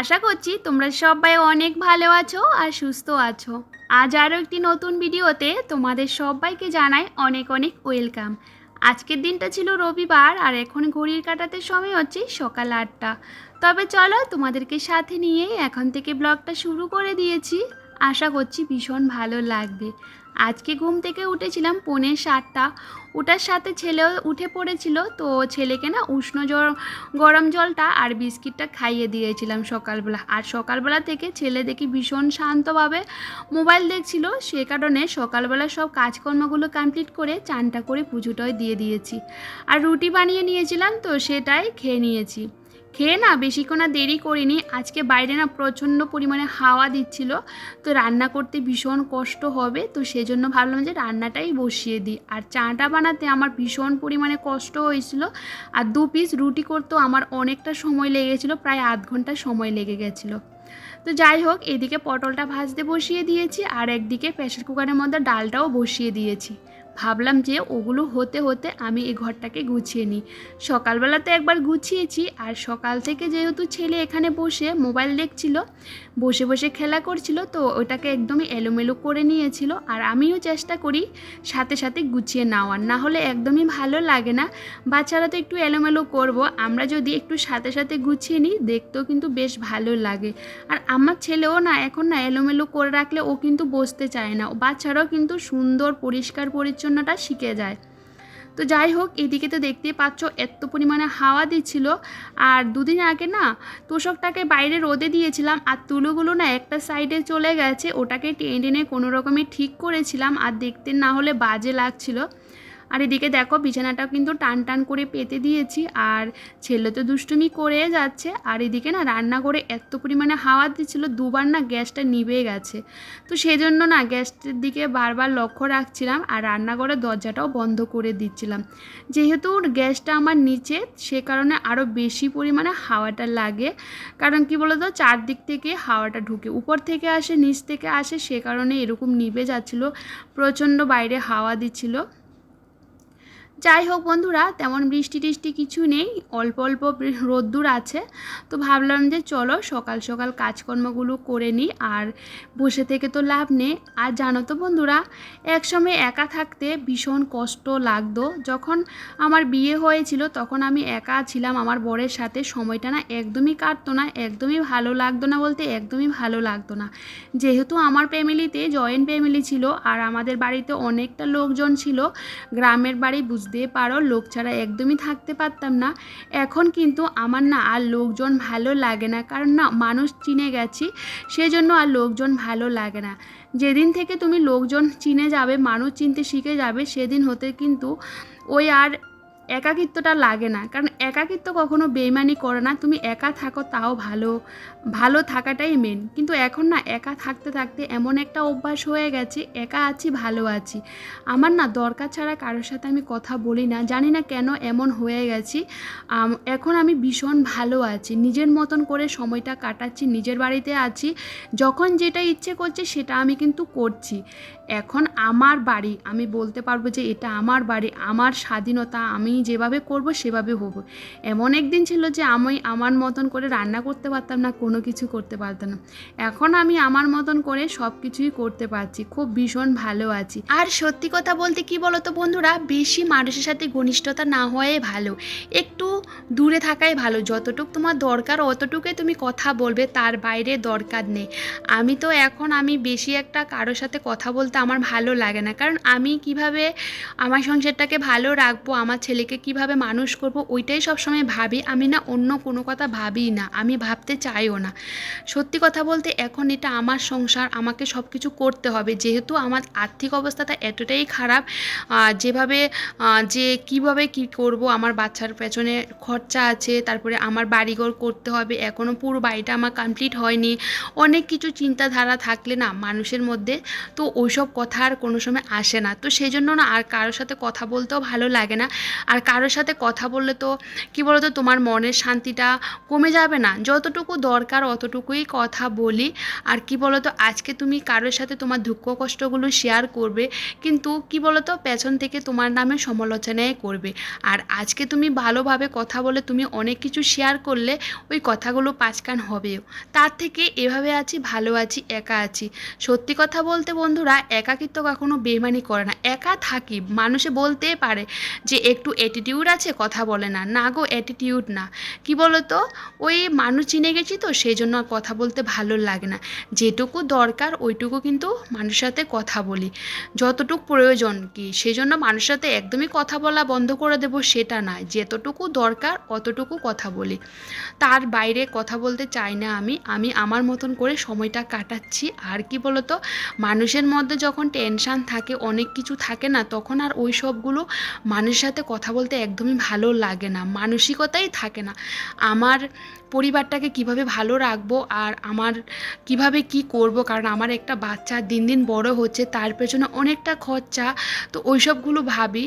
আশা করছি তোমরা সবাই অনেক ভালো আছো আর সুস্থ আছো। আজ আরও একটি নতুন ভিডিওতে তোমাদের সবাইকে জানাই অনেক অনেক ওয়েলকাম। আজকের দিনটা ছিল রবিবার আর এখন ঘড়ির কাটাতে সময় হচ্ছে সকাল আটটা। তবে চলো তোমাদেরকে সাথে নিয়ে এখন থেকে ব্লগটা শুরু করে দিয়েছি। আশা করছি ভীষণ ভালো লাগবে। আজকে ঘুম থেকে উঠেছিলাম পৌনে সাতটা। ওটার সাথে ছেলেও উঠে পড়েছিল, তো ছেলেকে না উষ্ণ জল গরম জলটা আর বিস্কিটটা খাইয়ে দিয়েছিলাম সকালবেলা। আর সকালবেলা থেকে ছেলে দেখি ভীষণ শান্তভাবে মোবাইল দেখছিল, সে কারণে সকালবেলা সব কাজকর্মগুলো কমপ্লিট করে চানটা করে পুজোটাও দিয়ে দিয়েছি। আর রুটি বানিয়ে নিয়েছিলাম, তো সেটাই খেয়ে নিয়েছি। খেয়ে না বেশিক্ষণ দেরি করিনি। আজকে বাইরে না প্রচণ্ড পরিমাণে হাওয়া দিচ্ছিল, তো রান্না করতে ভীষণ কষ্ট হবে, তো সেজন্য ভাবলাম যে রান্নাটাই বসিয়ে দিই। আর চাটা বানাতে আমার ভীষণ পরিমাণে কষ্ট হয়েছিল, আর দু পিস রুটি করতেও আমার অনেকটা সময় লেগেছিলো, প্রায় আধ ঘণ্টা সময় লেগে গেছিল। তো যাই হোক, এদিকে পটলটা ভাজতে বসিয়ে দিয়েছি, আর একদিকে প্রেশার কুকারের মধ্যে ডালটাও বসিয়ে দিয়েছি। ভাবলাম যে ওগুলো হতে হতে আমি এই ঘরটাকে গুছিয়ে নিই। সকালবেলাতে একবার গুছিয়েছি আর সকাল থেকে যেহেতু ছেলে এখানে বসে মোবাইল দেখছিল, বসে বসে খেলা করছিল, তো ওটাকে একদমই এলোমেলো করে নিয়েছিল আর আমিও চেষ্টা করি সাথে সাথে গুছিয়ে নেওয়ার। না হলে একদমই ভালো লাগে না। বাচ্চারা তো একটু এলোমেলো করব, আমরা যদি একটু সাথে সাথে গুছিয়ে নিই, দেখতেও কিন্তু বেশ ভালো লাগে। আর আমার ছেলেও না, এখন না এলোমেলো করে রাখলে ও কিন্তু বসতে চায় না। বাচ্চারাও কিন্তু সুন্দর, পরিষ্কার পরিচ্ছন্নটা শিখে যায়। তো যাই হোক, এদিকে তো দেখতেই পাচ্ছ এত পরিমাণে হাওয়া দিচ্ছিল। আর দুদিন আগে না তোষকটাকে বাইরে রোদে দিয়েছিলাম আর তুলোগুলো না একটা সাইডে চলে গেছে, ওটাকে টেনে টেনে কোনো রকমে ঠিক করেছিলাম আর দেখতে না হলে বাজে লাগছিল। আর এদিকে দেখো বিছানাটাও কিন্তু টান টান করে পেতে দিয়েছি, আর ছেলে তো দুষ্টুমি করে যাচ্ছে। আর এদিকে না রান্না করে এত পরিমাণে হাওয়া দিচ্ছিল, দুবার না গ্যাসটা নিভে গেছে। তো সেজন্য না গ্যাসটার দিকে বারবার লক্ষ্য রাখছিলাম, আর রান্নাঘরের দরজাটাও বন্ধ করে দিচ্ছিলাম। যেহেতু গ্যাসটা আমার নিচে, সে কারণে আরও বেশি পরিমাণে হাওয়াটা লাগে। কারণ কি বলতো, চারদিক থেকে হাওয়াটা ঢুকে, উপর থেকে আসে, নিচ থেকে আসে, সে কারণে এরকম নিভে যাচ্ছিল, প্রচণ্ড বাইরে হাওয়া দিচ্ছিল। যাই হোক বন্ধুরা, তেমন বৃষ্টি টিষ্টি কিছু নেই, অল্প অল্প রোদ্দুর আছে। তো ভাবলাম যে চলো সকাল সকাল কাজকর্মগুলো করে নিই, আর বসে থেকে তো লাভ নেই। আর জানো তো বন্ধুরা, একসময় একা থাকতে ভীষণ কষ্ট লাগতো। যখন আমার বিয়ে হয়েছিল, তখন আমি একা ছিলাম, আমার বরের সাথে। সময়টা না একদমই কাটতো না, একদমই ভালো লাগতো না বলতে একদমই ভালো লাগতো না। যেহেতু আমার ফ্যামিলিতে জয়েন্ট ফ্যামিলি ছিল, আর আমাদের বাড়িতে অনেকটা লোকজন ছিল, গ্রামের বাড়ি বুঝতে পারো, লোক ছাড়া একদমই থাকতে পারতাম না। এখন কিন্তু আমার না আর লোকজন ভালো লাগে না, কারণ না মানুষ চিনে গেছি, সেজন্য আর লোকজন ভালো লাগে না। যেদিন থেকে তুমি লোকজন চিনে যাবে, মানুষ চিনতে শিখে যাবে, সেদিন হতে কিন্তু ওই আর একাকিত্বটা লাগে না। কারণ একাকিত্ব কখনো বেইমানি করে না, তুমি একা থাকো তাও ভালো। ভালো থাকাটাই মেন কিন্তু এখন না একা থাকতে থাকতে এমন একটা অভ্যাস হয়ে গেছে, একা আছি, ভালো আছি। আমার না দরকার ছাড়া কারোর সাথে আমি কথা বলি না, জানি না কেন এমন হয়ে গেছি। এখন আমি ভীষণ ভালো আছি, নিজের মতন করে সময়টা কাটাচ্ছি, নিজের বাড়িতে আছি, যখন যেটা ইচ্ছে করছে সেটা আমি কিন্তু করছি। এখন আমার বাড়ি, আমি বলতে পারব যে এটা আমার বাড়ি, আমার স্বাধীনতা, আমি যেভাবে করব সেভাবে হব। এমন একদিন ছিল যে আমি আমার মতন করে রান্না করতে পারতাম না, কোনো কিছু করতে পারতাম না। এখন আমি আমার মতন করে সব কিছুই করতে পারছি, খুব ভীষণ ভালো আছি। আর সত্যি কথা বলতে কি বলো তো বন্ধুরা, বেশি মানুষের সাথে ঘনিষ্ঠতা না হওয়াই ভালো। একটু দূরে থাকাই ভালো, যতটুকু তোমার দরকার অতটুকুই তুমি কথা বলবে, তার বাইরে দরকার নেই। আমি তো এখন আমি বেশি একটা কারোর সাথে কথা বলতে আমার ভালো লাগে না, কারণ আমি কীভাবে আমার সংসারটাকে ভালো রাখব, আমার ছেলেকে কীভাবে মানুষ করব, ওইটাই সবসময় ভাবি। আমি না অন্য কোনো কথা ভাবি না, আমি ভাবতে চাইও না। সত্যি কথা বলতে এখন এটা আমার সংসার, আমাকে সব কিছু করতে হবে। যেহেতু আমার আর্থিক অবস্থাটা এতটাই খারাপ যেভাবে যে কীভাবে কি করব, আমার বাচ্চার পেছনে খরচা আছে, তারপরে আমার বাড়িঘর করতে হবে এখনও পুরো বাড়িটা আমার কমপ্লিট হয়নি। অনেক কিছু চিন্তাধারা থাকলে না মানুষের মধ্যে, তো ওইসব কথা আর কোনো সময় আসে না। তো সেই জন্য না আর কারোর সাথে কথা বলতেও ভালো লাগে না। আর কারোর সাথে কথা বললে তো, কি বলতো, তোমার মনের শান্তিটা কমে যাবে না। যতটুকু দরকার দরকার অতটুকুই কথা বলি। আর কি বলতো, আজকে তুমি কারোর সাথে তোমার দুঃখ কষ্টগুলো শেয়ার করবে, কিন্তু কি বলতো, পেছন থেকে তোমার নামে সমালোচনাই করবে। আর আজকে তুমি ভালোভাবে কথা বলে তুমি অনেক কিছু শেয়ার করলে, ওই কথাগুলো পাঁচকান হবেও। তার থেকে এভাবে আছি, ভালো আছি, একা আছি। সত্যি কথা বলতে বন্ধুরা, একাকিত্ব কখনো বেমানি করে না। একা থাকি, মানুষে বলতেই পারে যে একটু অ্যাটিটিউড আছে, কথা বলে না। না গো অ্যাটিটিউড না। কি বলো তো ওই মানুষ চিনে গেছি তো সেই জন্য আর কথা বলতে ভালো লাগে না। যেটুকু দরকার ওইটুকু কিন্তু মানুষের সাথে কথা বলি। যতটুকু প্রয়োজন কি, সেই জন্য মানুষের সাথে একদমই কথা বলা বন্ধ করে দেবো সেটা নয় যেতটুকু দরকার অতটুকু কথা বলি। তার বাইরে কথা বলতে চাই না আমি। আমি আমার মতন করে সময়টা কাটাচ্ছি। আর কি বলতো, মানুষের মধ্যে যখন টেনশান থাকে, অনেক কিছু থাকে না, তখন আর ওই সবগুলো মানুষের সাথে কথা বলতে একদমই ভালো লাগে না। মানসিকতাই থাকে না। আমার পরিবারটাকে কীভাবে ভালো রাখব আর আমার কীভাবে কি করব? কারণ আমার একটা বাচ্চা দিন দিন বড় হচ্ছে, তার পেছনে অনেকটা খরচা। তো ওই সবগুলো ভাবি।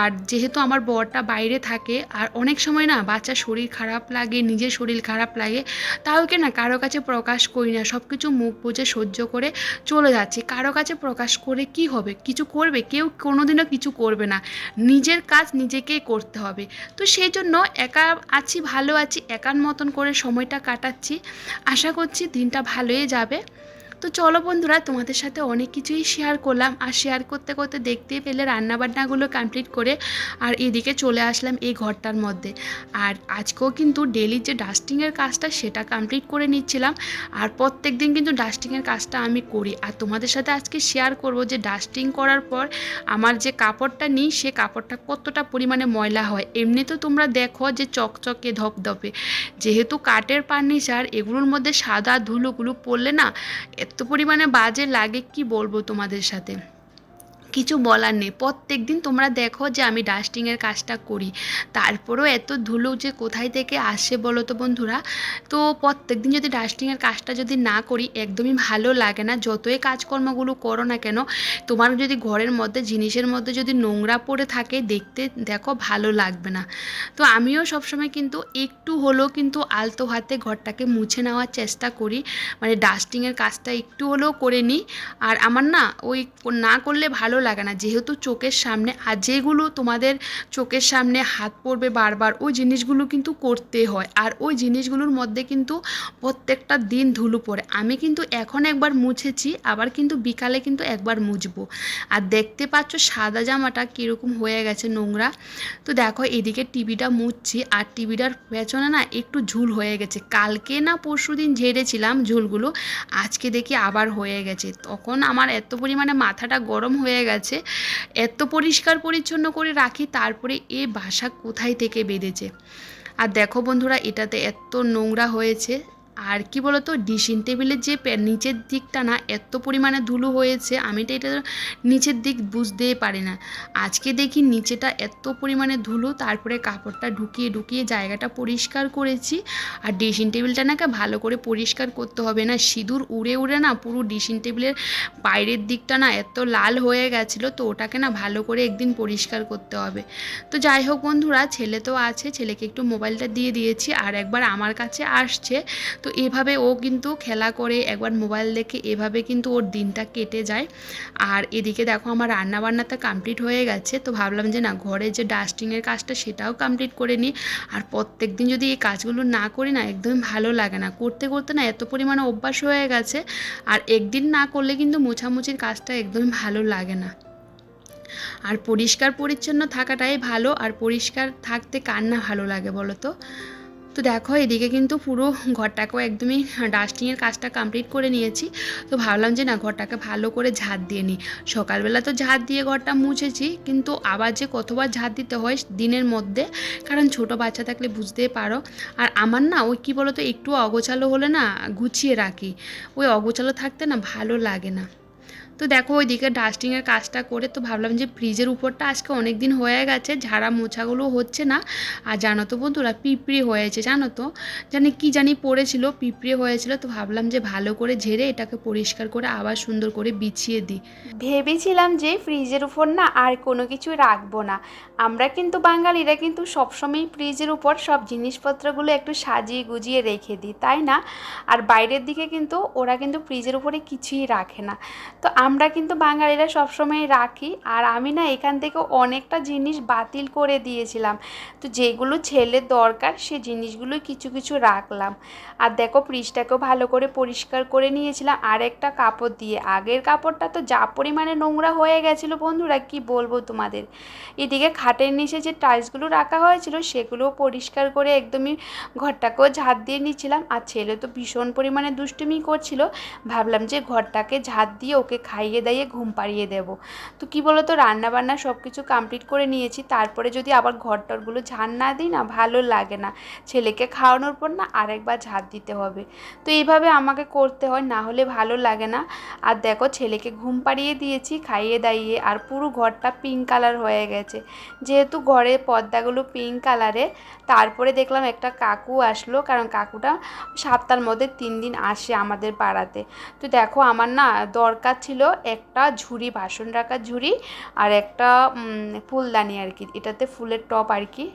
আর যেহেতু আমার বরটা বাইরে থাকে, আর অনেক সময় না বাচ্চার শরীর খারাপ লাগে, নিজের শরীর খারাপ লাগে তাও কি না কারও কাছে প্রকাশ করি না। সব কিছু মুখ বুঝে সহ্য করে চলে যাচ্ছি। কারও কাছে প্রকাশ করে কি হবে? কিছু করবে? কেউ কোনোদিনও কিছু করবে না। নিজের কাজ নিজেকেই করতে হবে। তো সেই জন্য একা আছি, ভালো আছি, একার মতন করে সময়টা কাটাচ্ছি। আশা করছি দিনটা ভালোই যাবে। তো চলো বন্ধুরা, তোমাদের সাথে অনেক কিছুই শেয়ার করলাম। আর শেয়ার করতে করতে দেখতেই পেলে রান্নাবান্নাগুলো কমপ্লিট করে আর এদিকে চলে আসলাম এই ঘরটার মধ্যে। আর আজকেও কিন্তু ডেলি যে ডাস্টিংয়ের কাজটা সেটা কমপ্লিট করে নিচ্ছিলাম। আর প্রত্যেক দিন কিন্তু ডাস্টিংয়ের কাজটা আমি করি। আর তোমাদের সাথে আজকে শেয়ার করব যে ডাস্টিং করার পর আমার যে কাপড়টা নিই, সে কাপড়টা কতটা পরিমাণে ময়লা হয়। এমনি তো তোমরা দেখো যে চকচকে, ধপধপে। যেহেতু কাঠের ফার্নিচার, এগুলোর মধ্যে সাদা ধুলোগুলো পড়লে না, এত পরিমাণে বাজে লাগে কি বলব তোমাদের সাথে? কিছু বলার নেই। প্রত্যেক দিন তোমরা দেখো যে আমি ডাস্টিংয়ের কাজটা করি। তারপরেও এত ধুলো যে কোথায় থেকে আসে বলো তো বন্ধুরা? তো প্রত্যেক দিন যদি ডাস্টিংয়ের কাজটা যদি না করি, একদমই ভালো লাগে না। যতই কাজকর্মগুলো করো না কেন, তোমার যদি ঘরের মধ্যে, জিনিসের মধ্যে যদি নোংরা পড়ে থাকে, দেখতে দেখো ভালো লাগবে না। তো আমিও সবসময় কিন্তু একটু হলেও কিন্তু আলতো হাতে ঘরটাকে মুছে নেওয়ার চেষ্টা করি। মানে ডাস্টিংয়ের কাজটা একটু হলেও করে নিই। আর আমার না ওই না করলে ভালো লাগে না। যেহেতু চোখের সামনে আর যেগুলো তোমাদের চোখের সামনে হাত পড়বে বারবার, ওই জিনিসগুলো কিন্তু করতে হয়। আর ওই জিনিসগুলোর মধ্যে কিন্তু প্রত্যেকটা দিন ধুলো পড়ে। আমি কিন্তু এখন একবার মুছেছি, আবার কিন্তু বিকালে কিন্তু একবার মুছবো। আর দেখতে পাচ্ছ সাদা জামাটা কীরকম হয়ে গেছে নোংরা। তো দেখো এদিকে টিভিটা মুছছি, আর টিভিটার পেছনে না একটু ঝুল হয়ে গেছে। কালকে না পরশু দিন ঝেড়েছিলাম ঝুলগুলো, আজকে দেখি আবার হয়ে গেছে। তখন আমার এত পরিমাণে মাথাটা গরম হয়ে গেছে এত পরিষ্কার পরিচ্ছন্ন করে রাখি, তারপরে এ বাসা কোথায় থেকে বেঁধেছে? আর দেখো বন্ধুরা, এটাতে এত নোংরা হয়েছে। আর কি বলতো ডিসিং টেবিলের যে নিচের দিকটা না এত পরিমাণে ধুলো হয়েছে, আমি তো এটা নিচের দিক বুঝতেই পারি না। আজকে দেখি নিচেটা এত পরিমাণে ধুলো, তারপরে কাপড়টা ঢুকিয়ে ঢুকিয়ে জায়গাটা পরিষ্কার করেছি। আর ড্রেসিং টেবিলটা নাকি ভালো করে পরিষ্কার করতে হবে না, সিঁদুর উড়ে উড়ে না পুরো ড্রেসিং টেবিলের বাইরের দিকটা না এত লাল হয়ে গেছিল, তো ওটাকে না ভালো করে একদিন পরিষ্কার করতে হবে। তো যাই হোক বন্ধুরা, ছেলে তো আছে, ছেলেকে একটু মোবাইলটা দিয়ে দিয়েছি, আর একবার আমার কাছে আসছে। তো এভাবে ও কিন্তু খেলা করে একবার মোবাইল দেখে এভাবে কিন্তু ওর দিনটা কেটে যায়। আর এদিকে দেখো আমার রান্না বান্নাটা কমপ্লিট হয়ে গেছে, তো ভাবলাম যে না ঘরে যে ডাস্টিংয়ের কাজটা সেটাও কমপ্লিট করে নিই। আর প্রত্যেক দিন যদি এই কাজগুলো না করি না একদমই ভালো লাগে না। করতে করতে না এত পরিমাণে অভ্যাস হয়ে গেছে, আর একদিন না করলে কিন্তু মোছামুছির কাজটা একদমই ভালো লাগে না। আর পরিষ্কার পরিচ্ছন্ন থাকাটাই ভালো, আর পরিষ্কার থাকতে কার না ভালো লাগে বলো তো? তো দেখো, এদিকে কিন্তু পুরো ঘরটাকেও একদমই ডাস্টিংয়ের কাজটা কমপ্লিট করে নিয়েছি। তো ভাবলাম যে না, ঘরটাকে ভালো করে ঝাঁট দিয়ে নিই। সকালবেলা তো ঝাঁট দিয়ে ঘরটা মুছেছি, কিন্তু আবার যে কতবার ঝাঁট দিতে হয় দিনের মধ্যে, কারণ ছোট বাচ্চা থাকলে বুঝতেই পারো। আর আমার না, ওই কী বলো তো একটু অগোছালো হলে না গুছিয়ে রাখি। ওই অগোছালো থাকতে না ভালো লাগে না। তো দেখো ওইদিকে ডাস্টিংয়ের কাজটা করে তো ভাবলাম যে ফ্রিজের উপরটা আজকে অনেক দিন হয়ে গেছে, ঝাড়া মোছাগুলো হচ্ছে না। আর জানো তো বন্ধুরা, পিঁপড়ে হয়েছে, জানো তো? জানি কি জানি পড়েছিল, পিঁপড়ে হয়েছিল, তো ভাবলাম যে ভালো করে ঝেড়ে এটাকে পরিষ্কার করে আবার সুন্দর করে বিছিয়ে দিই। ভেবেছিলাম যে ফ্রিজের উপর না আর কোনো কিছু রাখব না। আমরা কিন্তু বাঙালিরা কিন্তু সবসময় ফ্রিজের উপর সব জিনিসপত্রগুলো একটু সাজিয়ে গুজিয়ে রেখে দিই, তাই না? আর বাইরের দিকে কিন্তু ওরা কিন্তু ফ্রিজের উপরে কিছুই রাখে না। তো আমরা কিন্তু বাঙালিরা সবসময় রাখি, আর আমি না এখান থেকে অনেকটা জিনিস বাতিল করে দিয়েছিলাম। তো যেগুলো ছেলের দরকার, সে জিনিসগুলো কিছু কিছু রাখলাম। আর দেখো ফ্রিজটাকেও ভালো করে পরিষ্কার করে নিয়েছিলাম, আর একটা কাপড় দিয়ে। আগের কাপড়টা তো যা পরিমাণে নোংরা হয়ে গেছিল বন্ধুরা, কি বলব তোমাদের? এদিকে খাটের নিচে যে টাইলসগুলো রাখা হয়েছিল, সেগুলোও পরিষ্কার করে একদমই ঘরটাকেও ঝাঁট দিয়ে নিচ্ছিলাম। আর ছেলে তো ভীষণ পরিমাণে দুষ্টুমি করছিল। ভাবলাম যে ঘরটাকে ঝাঁট দিয়ে ওকে খাইয়ে দাইয়ে ঘুম পাড়িয়ে দেব। তো কি বলো তো রান্নাবান্না সব কিছু কমপ্লিট করে নিয়েছি, তারপরে যদি আবার ঘর টরগুলো ঝাড় না দিই না, ভালো লাগে না। ছেলেকে খাওয়ানোর পর না আরেকবার ঝাড় দিতে হবে। তো এইভাবে আমাকে করতে হয়, না হলে ভালো লাগে না। আর দেখো, ছেলেকে ঘুম পাড়িয়ে দিয়েছি, খাইয়ে দাইয়ে, আর পুরো ঘরটা পিঙ্ক কালার হয়ে গেছে। যেহেতু ঘরের পর্দাগুলো পিঙ্ক কালারে তারপরে দেখলাম একটা কাকু আসলো, কারণ কাকুটা সপ্তাহের মধ্যে তিন দিন আসে আমাদের পাড়াতে। তো দেখো, আমার না দরকার ছিল একটা ঝুড়ি, বাসন রাখার ঝুড়ি আর একটা ফুলদানি আর কি। এটাতে ফুলের টপ আর কি।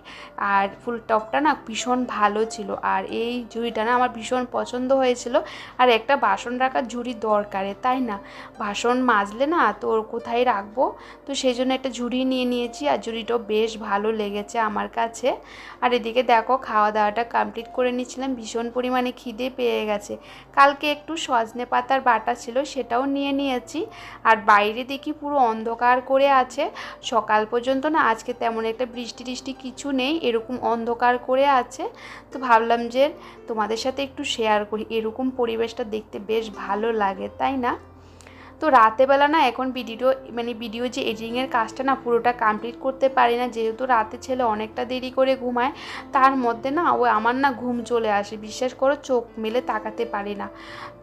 আর ফুল টপটা না ভীষণ ভালো ছিল। আর এই ঝুড়িটা না আমার ভীষণ পছন্দ হয়েছিল। আর একটা বাসন রাখার ঝুড়ি দরকারে, তাই না? বাসন মাজলে না তো ওর কোথায় রাখব? তো সেই জন্য একটা ঝুড়ি নিয়ে নিয়েছি আর ঝুড়িটাও বেশ ভালো লেগেছে আমার কাছে। আর এদিকে দেখো খাওয়া দাওয়াটা কমপ্লিট করে নিচ্ছিলাম। ভীষণ পরিমাণে খিদে পেয়ে গেছে। কালকে একটু সজনে পাতার বাটা ছিল, সেটাও নিয়ে নিয়েছি। আর বাইরে দেখি পুরো অন্ধকার করে আছে। সকাল পর্যন্ত না আজকে তেমন একটা বৃষ্টি টিষ্টি কিছু নেই, এরকম অন্ধকার করে আছে। তো ভাবলাম যে তোমাদের সাথে একটু শেয়ার করি। এরকম পরিবেশটা দেখতে বেশ ভালো লাগে, তাই না? তো রাতেবেলা না এখন ভিডিও মানে ভিডিও যে এডিটিংয়ের কাজটা না পুরোটা কমপ্লিট করতে পারি না, যেহেতু রাতে ছেলে অনেকটা দেরি করে ঘুমায়, তার মধ্যে না ও আমার না ঘুম চলে আসে। বিশ্বাস করো চোখ মেলে তাকাতে পারি না।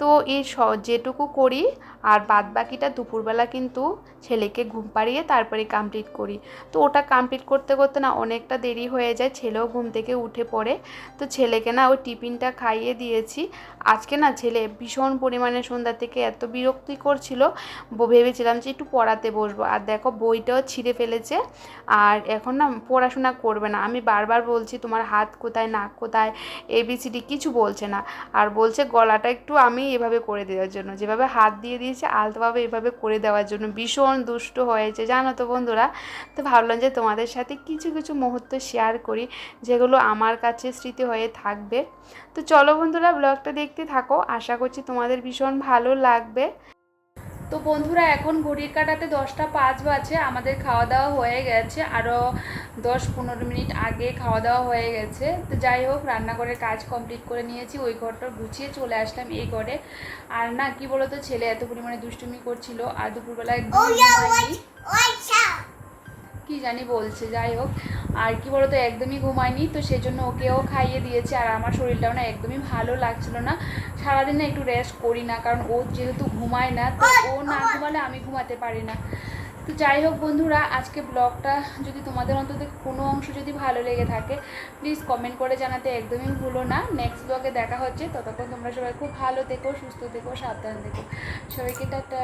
তো এই স, যেটুকু করি, আর বাদ বাকিটা দুপুরবেলা কিন্তু ছেলেকে ঘুম পাড়িয়ে তারপরে কমপ্লিট করি। তো ওটা কমপ্লিট করতে করতে না অনেকটা দেরি হয়ে যায়, ছেলেও ঘুম থেকে উঠে পড়ে। তো ছেলেকে না ওই টিফিনটা খাইয়ে দিয়েছি। আজকে না ছেলে ভীষণ পরিমাণে সন্ধ্যা থেকে এত বিরক্তি করছিল ভেবেছিলাম যে একটু পড়াতে বসবো। আর দেখো বইটাও ছিঁড়ে ফেলেছে। আর এখন না পড়াশোনা করবে না। আমি বারবার বলছি, তোমার হাত কোথায়, নাক কোথায়? এবিসিডি কিছু বলছে না। আর বলছে, গলাটা একটু আমি এভাবে করে দেওয়ার জন্য। যেভাবে হাত দিয়ে দিয়েছে, আলতোভাবে এভাবে করে দেওয়ার জন্য। ভীষণ দুষ্ট হয়েছে। জানো তো বন্ধুরা, তো ভাবলাম যে তোমাদের সাথে কিছু কিছু মুহূর্ত শেয়ার করি, যেগুলো আমার কাছে স্মৃতি হয়ে থাকবে। তো চলো বন্ধুরা, ব্লগটা দেখতে থাকো। আশা করছি তোমাদের ভীষণ ভালো লাগবে। তো বন্ধুরা এখন ঘড়ির কাটাতে দশটা পাঁচ বাজে আমাদের খাওয়া দাওয়া হয়ে গেছে। আরও দশ পনেরো মিনিট আগে খাওয়া দাওয়া হয়ে গেছে। তো যাই হোক রান্নাঘরের কাজ কমপ্লিট করে নিয়েছি ওই ঘরটা গুছিয়ে চলে আসলাম এই ঘরে। আর না কি বলতো ছেলে এত পরিমাণে দুষ্টুমি করছিল আর দুপুরবেলায় ঘুমায়নি কি জানি বলছে, যাই হোক। আর কি বলতো, একদমই ঘুমায়নি, তো সেই জন্য ওকেও খাইয়ে দিয়েছে। আর আমার শরীরটাও না একদমই ভালো লাগছিল না। সারাদিন একটু রেস্ট করি না, কারণ ও যেহেতু ঘুমায় না, তো ও না ঘুমালে আমি ঘুমাতে পারি না। তো যাই হোক বন্ধুরা, আজকে ব্লগটা যদি তোমাদের অন্তত কোনো অংশ যদি ভালো লেগে থাকে প্লিজ কমেন্ট করে জানাতে একদমই ভুলো না। নেক্সট ব্লগে দেখা হচ্ছে। ততক্ষণ তোমরা সবাই খুব ভালো থেকো, সুস্থ থেকো, সাবধান থেকো। সবাইকে টাটা।